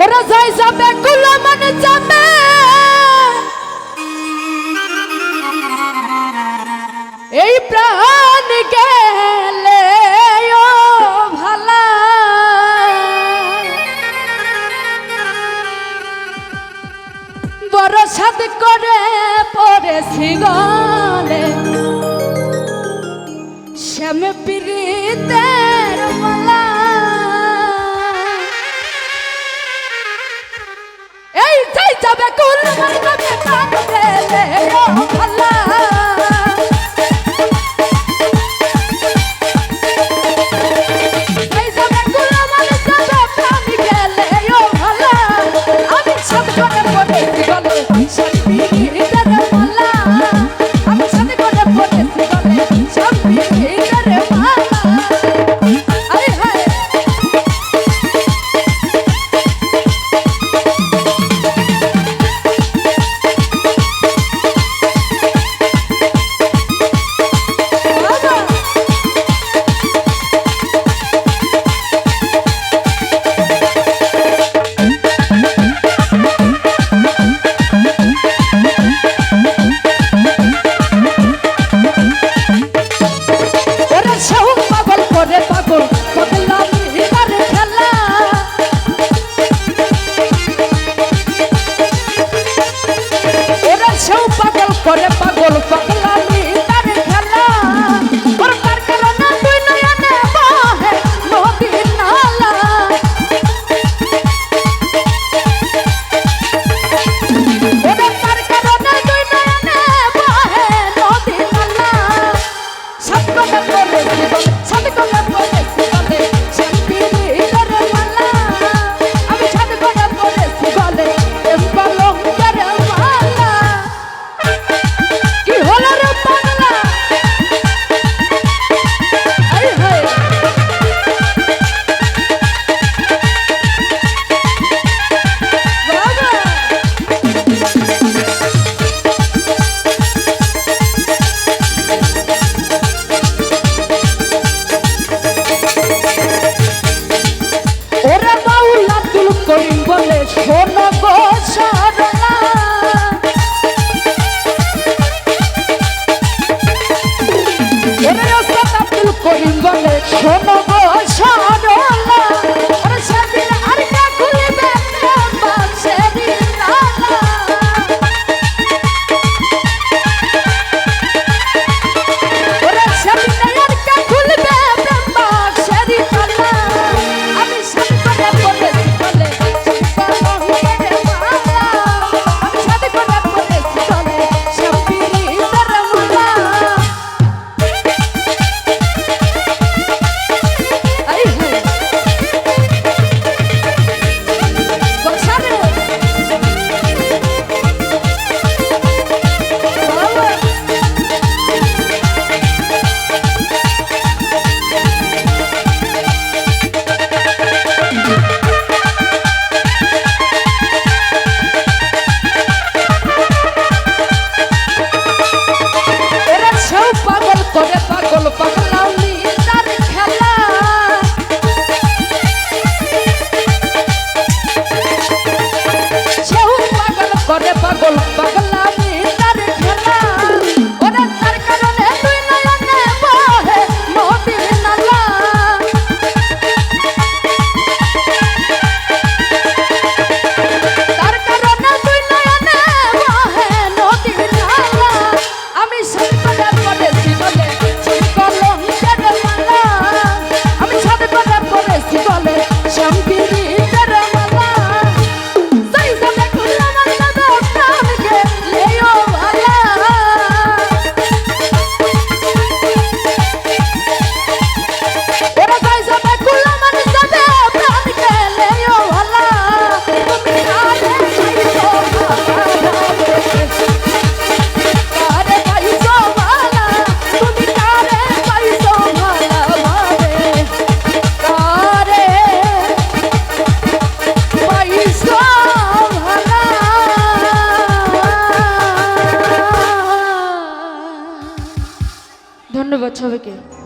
ওরা যাই যাবে কুলা মানে যাবে। এই প্রাণ গেলে ও ভালা। বড় সাদ করে পরে সিগলে শ্যাম পিড়িতে ಕಬೆ ಕುಲ್ಲು ಮರಿ ಕಬೆ ಕಾಣದೆ ಅಲ್ಲ much করে পাগল পাগলামি তার খেলা। সেও পাগল করে পাগল পাগল वे